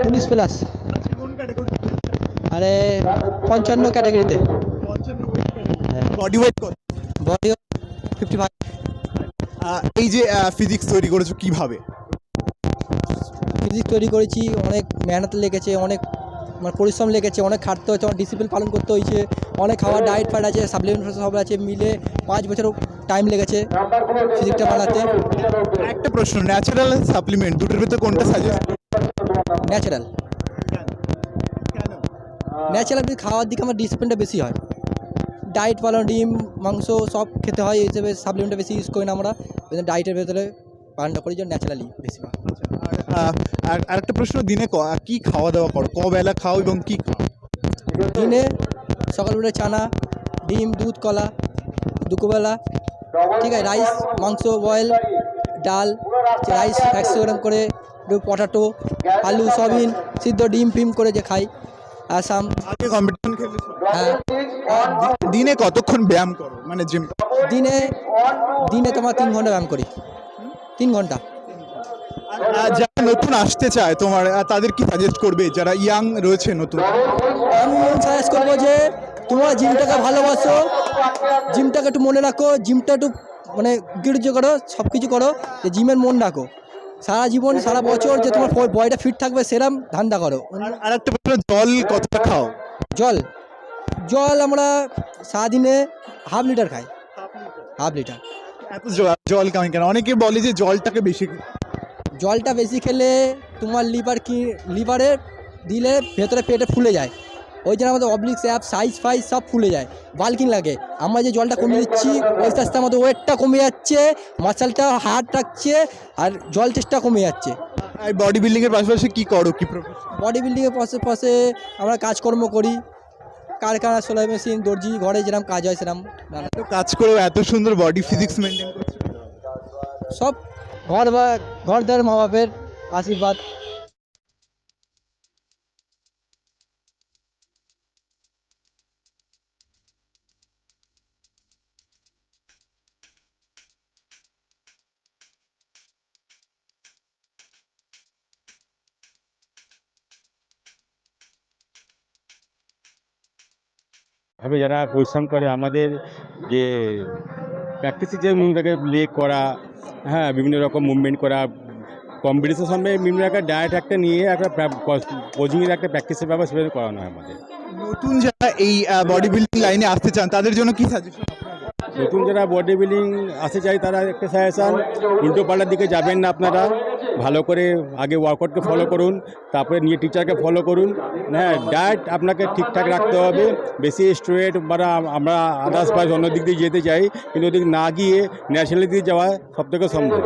উনিশ প্লাস আরে পঞ্চান্ন ক্যাটাগরিতে বডি ওয়েট কত? বডি ফিফটি ফাইভ এই যে ফিজিক্স তৈরি করেছ কীভাবে? ফিজিক্স তৈরি করেছি অনেক মেহনত লেগেছে অনেক মানে পরিশ্রম লেগেছে অনেক খাটতে হয়েছে অনেক ডিসিপ্লিন পালন করতে হয়েছে অনেক খাওয়ার ডায়েট ফাইট আছে সাপ্লিমেন্ট সব আছে মিলে পাঁচ বছর টাইম লেগেছে ফিজিক্সটা বানাতে। একটা প্রশ্ন ন্যাচারাল সাপ্লিমেন্ট দুটোর ভিতরে কোনটা সাজেস্ট ন্যাচারাল। ন্যাচারাল খাওয়ার দিকে আমার ডিসিপ্লিনটা বেশি হয়। ডায়েট পালন ডিম মাংস সব খেতে হয় এই হিসেবে সাপ্লিমেন্টটা বেশি ইউজ করি না আমরা। ডায়েটের ভেতরে পালনটা করি যে ন্যাচারালি বেশি হয়। আর আরেকটা প্রশ্ন দিনে ক- কি খাওয়া দাওয়া করো? কবেলা খাও এবং কি খাও? দিনে সকালবেলা চানা ডিম দুধ কলা দুপুরবেলা। ঠিক আছে রাইস মাংস বয়েল ডাল রাইস একশো গ্রাম করে একটু পটাটো আলু সয়াবিন সিদ্ধ ডিম ফিম করে যে খাই আসাম। আগে কম্পিটিশন খেলেছো হ্যাঁ। দিনে কতক্ষণ ব্যায়াম করো? মানে জিম দিনে দিনে তোমার তিন ঘণ্টা ব্যায়াম করি। তিন ঘণ্টা। যারা নতুন আসতে চায় তোমার তাদের কি সাজেস্ট করবে? যারা ইয়াং রয়েছে নতুন। আমি সাজেস্ট করব যে তোমরা জিমটাকে ভালোবাসো জিমটাকে একটু মনে রাখো জিমটা একটু মানে গির্জ করো সব কিছু করো যে জিমের মন রাখো। সারা জীবন সারা বছর যে তোমার বয়টা ফিট থাকবে সেরাম ধান্দা করো। আর প্রশ্ন জল কতটা খাও? জল? জল আমরা সারাদিনে হাফ লিটার খাই। হাফ লিটার এত জল কামি কেন? অনেকে বলে যে জলটাকে বেশি জলটা বেশি খেলে তোমার লিভার কি লিভারে দিলে ভেতরে পেটে ফুলে যায়। ওই জন্য আমাদের অবলিক অ্যাপ সাইজ ফাইজ সব ফুলে যায়। বাল্কিং লাগে। আমরা যে জলটা কমিয়ে দিচ্ছি আস্তে আস্তে আমাদের ওয়েটটা কমে যাচ্ছে মাসালটা হার্ট রাখছে আর জল টেস্টটা কমে যাচ্ছে। আর বডি বিল্ডিং এর পাশাপাশি কি করো? কি? বডি বিল্ডিংয়ের পাশে পাশে আমরা কাজকর্ম করি। কারখানা সোলাই মেশিন দর্জি ঘরে যেরকম কাজ হয় সেরকম কাজ করেও এত সুন্দর বডি ফিজিক্স মেনটেন করছ? সব ঘর বা ঘর দেওয়ার মা বাপের আশীর্বাদ। ভাবে যারা পরিশ্রম করে আমাদের যে প্র্যাকটিসে যে মুভমেন্টটাকে লে করা হ্যাঁ বিভিন্ন রকম মুভমেন্ট করা কম্পিটিশন সামনে বিভিন্ন একটা ডায়েট একটা নিয়ে একটা কোচিংয়ের একটা প্র্যাকটিসের ব্যাপার সেভাবে করানো হয় আমাদের। নতুন যারা এই বডি বিল্ডিং লাইনে আসতে চান, তাদের জন্য কী সাজেশন নতুন যারা বডি বিল্ডিং আসতে চাই তারা একটা সাজেশান উল্টো পাল্টার দিকে যাবেন না আপনারা। ভালো করে আগে ওয়ার্কআউটকে ফলো করুন, তারপরে নিয়ে টিচারকে ফলো করুন। হ্যাঁ ডায়েট আপনাকে ঠিকঠাক রাখতে হবে। বেশি স্ট্রেট বা আমরা আদার্স বা অন্য দিক দিয়ে যেতে চাই, কিন্তু ওদিক না গিয়ে ন্যাশনাল দিকে যাওয়া সব থেকে সম্ভব।